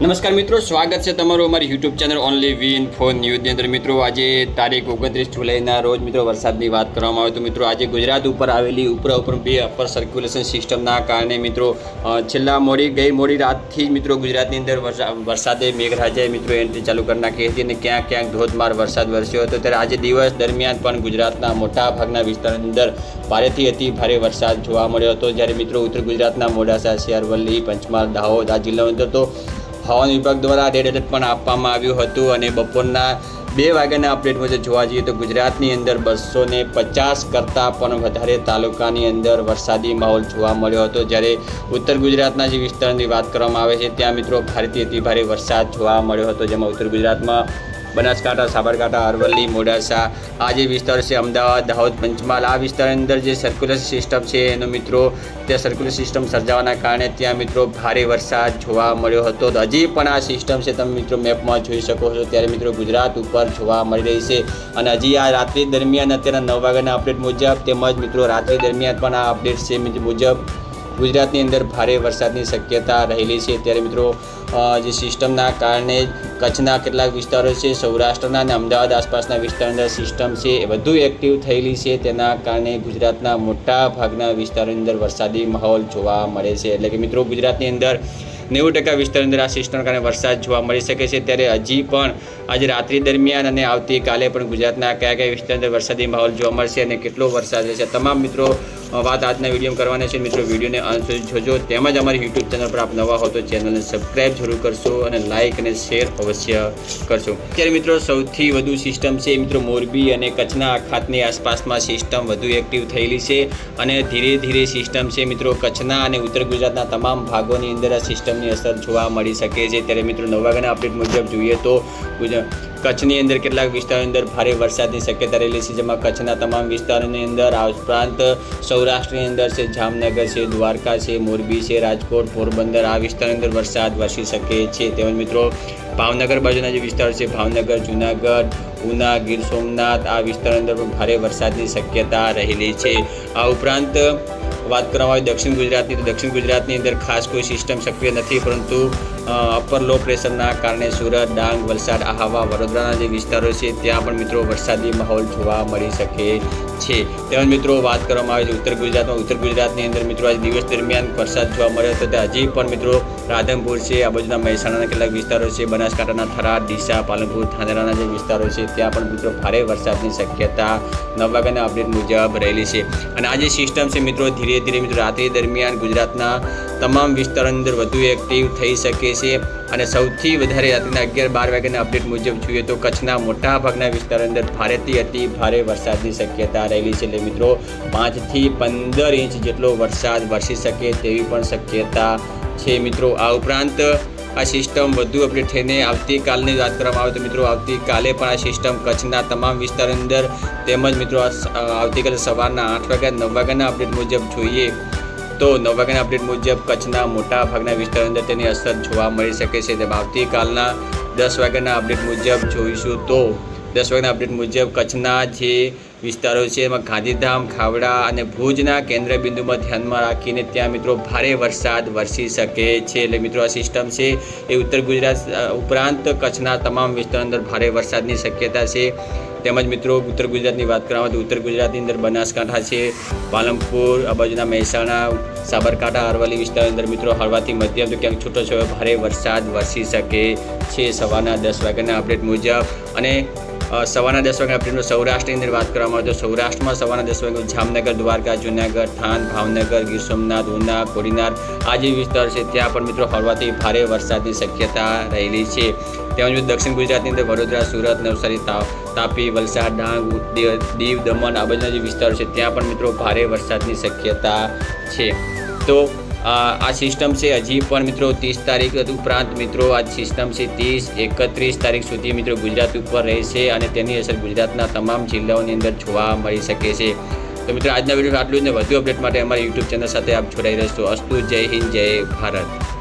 નમસ્કાર મિત્રો, સ્વાગત છે તમારું અમારી YouTube channel only win phone ન્યૂઝની અંદર. મિત્રો, આજે તારીખ ઓગણત્રીસ જુલાઈના રોજ મિત્રો વરસાદની વાત કરવામાં આવે તો મિત્રો, આજે ગુજરાત ઉપર આવેલી ઉપરા ઉપર બે અપર સર્ક્યુલેશન સિસ્ટમના કારણે મિત્રો છેલ્લા મોડી, ગઈ મોડી રાતથી જ મિત્રો ગુજરાતની અંદર વરસા- વરસાદે મેઘરાજાએ મિત્રો એન્ટ્રી ચાલુ કરી નાખી હતી અને ક્યાંક ક્યાંક ધોધમાર વરસાદ વરસ્યો હતો. ત્યારે આજે દિવસ દરમિયાન પણ ગુજરાતના મોટા ભાગના વિસ્તારની અંદર ભારેથી અતિ ભારે વરસાદ જોવા મળ્યો હતો. જ્યારે મિત્રો, ઉત્તર ગુજરાતના મોડાસા શહેર વલ્લી પંચમહાલ, દાહોદ આ જિલ્લાની અંદર તો હવામાન વિભાગ દ્વારા રેડ એલર્ટ પણ આપવામાં આવ્યું હતું અને બપોરના બે વાગ્યાના અપડેટ મુજબ જોવા જઈએ તો ગુજરાતની અંદર બસો ને પચાસ કરતાં પણ વધારે તાલુકાની અંદર વરસાદી માહોલ જોવા મળ્યો હતો. જ્યારે ઉત્તર ગુજરાતના જે વિસ્તારની વાત કરવામાં આવે છે, ત્યાં મિત્રો ભારેથી અતિ ભારે વરસાદ જોવા મળ્યો હતો, જેમાં ઉત્તર ગુજરાતમાં બનાસકાંઠા, સાબરકાંઠા, અરવલ્લી, મોડાસા, આ જે વિસ્તાર છે, અમદાવાદ, દાહોદ, પંચમહાલ, આ વિસ્તારની અંદર જે સર્ક્યુલર સિસ્ટમ છે, એનો મિત્રો તે સર્ક્યુલર સિસ્ટમ સર્જાવાના કારણે ત્યાં મિત્રો ભારે વરસાદ જોવા મળ્યો હતો. તો હજી પણ આ સિસ્ટમ છે, તમે મિત્રો મેપમાં જોઈ શકો છો. ત્યારે મિત્રો ગુજરાત ઉપર જોવા મળી રહી છે. અને હજી આ રાત્રિ દરમિયાન અત્યારના નવ વાગ્યાના અપડેટ મુજબ તેમજ મિત્રો રાત્રિ દરમિયાન પણ આ અપડેટ છે, મુજબ ગુજરાતની અંદર ભારે વરસાદની શક્યતા રહેલી છે. ત્યારે મિત્રો જે સિસ્ટમના કારણે કચ્છના કેટલાક વિસ્તારો છે, સૌરાષ્ટ્રના અને અમદાવાદ આસપાસના વિસ્તારની સિસ્ટમ છે એ વધુ એક્ટિવ થયેલી છે. તેના કારણે ગુજરાતના મોટા ભાગના વિસ્તારોની અંદર વરસાદી માહોલ જોવા મળે છે. એટલે કે મિત્રો, ગુજરાતની અંદર નેવું ટકા વિસ્તારની અંદર આ સિસ્ટમના કારણે વરસાદ જોવા મળી શકે છે. ત્યારે હજી પણ આજે રાત્રિ દરમિયાન અને આવતીકાલે પણ ગુજરાતના કયા કયા વિસ્તારની અંદર વરસાદી માહોલ જોવા મળશે અને કેટલો વરસાદ રહેશે, તમામ મિત્રો વાત આજના વીડિયો કરવાની છે. મિત્રો, વિડીયોને અંત જોજો. તેમજ અમારી યુટ્યુબ ચેનલ પર આપ નવા હો તો ચેનલને સબસ્ક્રાઈબ જરૂર કરશો અને લાઇક અને શેર અવશ્ય કરશો. ત્યારે મિત્રો, સૌથી વધુ સિસ્ટમ છે મિત્રો મોરબી અને કચ્છના અખાતની આસપાસમાં સિસ્ટમ વધુ એક્ટિવ થયેલી છે. અને ધીરે ધીરે સિસ્ટમ છે મિત્રો, કચ્છના અને ઉત્તર ગુજરાતના તમામ ભાગોની અંદર આ સિસ્ટમની અસર જોવા મળી શકે છે. ત્યારે મિત્રો નવ વાગ્યાના અપડેટ મુજબ જોઈએ તો કચ્છની અંદર કેટલાક વિસ્તારોની અંદર ભારે વરસાદની શક્યતા રહેલી છે, જેમાં કચ્છના તમામ વિસ્તારોની અંદર આ ઉપરાંત સૌરાષ્ટ્રની અંદર છે, જામનગર છે, દ્વારકા છે, મોરબી છે, રાજકોટ, પોરબંદર આ વિસ્તારની અંદર વરસાદ વરસી શકે છે. તેમજ મિત્રો ભાવનગર બાજુના જે વિસ્તાર છે, ભાવનગર, જુનાગઢ, ઉના, ગીર સોમનાથ આ વિસ્તારની અંદર પણ ભારે વરસાદની શક્યતા રહેલી છે. આ ઉપરાંત વાત કરવામાં આવે દક્ષિણ ગુજરાતની, તો દક્ષિણ ગુજરાતની અંદર ખાસ કોઈ સિસ્ટમ સક્રિય નથી, પરંતુ અપર લો પ્રેશરના કારણે સુરત, ડાંગ, વલસાડ, આહવા, વડોદરાના જે વિસ્તારો છે, ત્યાં પણ મિત્રો વરસાદી માહોલ જોવા મળી શકે છે. તેમજ મિત્રો વાત કરવામાં આવે છે ઉત્તર ગુજરાતમાં. ઉત્તર ગુજરાતની અંદર મિત્રો આજે દિવસ દરમિયાન વરસાદ જોવા મળ્યો હતો. ત્યાં હજી પણ મિત્રો રાધનપુર છે આ બાજુના મહેસાણાના કેટલાક વિસ્તારો છે, બનાસકાંઠાના થરાદ ડીસા, પાલનપુર, ધાનેરાના જે વિસ્તારો છે, ત્યાં પણ મિત્રો ભારે વરસાદની શક્યતા નવ વાગ્યાના અપડેટ મુજબ રહેલી છે. અને આ જે સિસ્ટમ છે મિત્રો, ધીરે ધીરે મિત્રો રાત્રિ દરમિયાન ગુજરાતના તમામ વિસ્તાર અંદર વધુ એક્ટિવ થઈ શકે છે. અને સૌથી વધારે રાત્રિના અગિયાર બાર વાગ્યાના અપડેટ મુજબ જોઈએ તો કચ્છના મોટા ભાગના વિસ્તાર અંદર ભારેથી અતિ ભારે વરસાદની શક્યતા રહેલી છે. એટલે મિત્રો પાંચથી પંદર ઇંચ જેટલો વરસાદ વરસી શકે તેવી પણ શક્યતા છે. મિત્રો, આ ઉપરાંત આ સિસ્ટમ વધુ અપડેટ થઈને આવતીકાલની વાત કરવામાં આવે તો મિત્રો, આવતીકાલે પણ આ સિસ્ટમ કચ્છના તમામ વિસ્તાર અંદર તેમજ મિત્રો આવતીકાલે સવારના આઠ વાગ્યા, નવ વાગ્યાના અપડેટ મુજબ જોઈએ. તો નવાગના અપડેટ મુજબ કચ્છના મોટા ભાગના વિસ્તારો અંદર તેની અસર જોવા મળી શકે છે તેમ આવતીકાલના દસ વાગ્યાના અપડેટ મુજબ જોઈશું તો દસ વાગ્યાના અપડેટ મુજબ કચ્છના જે વિસ્તારો છે એમાં ગાંધીધામ, ખાવડા અને ભુજના કેન્દ્ર બિંદુમાં ધ્યાનમાં રાખીને ત્યાં મિત્રો ભારે વરસાદ વરસી શકે છે. એટલે મિત્રો આ સિસ્ટમ છે એ ઉત્તર ગુજરાત ઉપરાંત કચ્છના તમામ વિસ્તારો અંદર ભારે વરસાદની શક્યતા છે. તેમજ મિત્રો ઉત્તર ગુજરાતની વાત કરવામાં તો ઉત્તર ગુજરાતની અંદર બનાસકાંઠા છે, પાલનપુર આ બાજુના મહેસાણા, સાબરકાંઠા, અરવલ્લી વિસ્તારની અંદર મિત્રો હળવાથી મધ્યમ તો ક્યાંક છૂટો છવાયો ભારે વરસાદ વરસી શકે છે સવારના દસ વાગ્યાના અપડેટ મુજબ. અને સવારના દસ વાગ્યા અપડેટમાં સૌરાષ્ટ્રની અંદર વાત કરવામાં આવે તો સૌરાષ્ટ્રમાં સવારના દસ વાગ્યા જામનગર, દ્વારકા, જુનાગઢ, થાન, ભાવનગર, ગીર સોમનાથ, ઉના, કોડીનાર આ જે વિસ્તાર છે ત્યાં પણ મિત્રો હળવાથી ભારે વરસાદની શક્યતા રહેલી છે. તેમજ દક્ષિણ ગુજરાતની અંદર વડોદરા, સુરત, નવસારી તાપી, વલસાડ, ડાંગ દીવ, દમણ આ બધા જે વિસ્તારો છે ત્યાં પણ મિત્રો ભારે વરસાદની શક્યતા છે. તો આ સિસ્ટમ છે. હજી પણ મિત્રો ત્રીસ તારીખ ઉપરાંત મિત્રો આ સિસ્ટમ છે. ત્રીસ, એકત્રીસ તારીખ સુધી મિત્રો ગુજરાત ઉપર રહેશે અને તેની અસર ગુજરાતના તમામ જિલ્લાઓની અંદર જોવા મળી શકે છે. તો મિત્રો આજના વીડિયો આટલું જ ને વધુ અપડેટ માટે અમારી યુટ્યુબ ચેનલ સાથે આપ જોડાઈ રહેશો. અસ્તુ, જય હિન્દ, જય ભારત.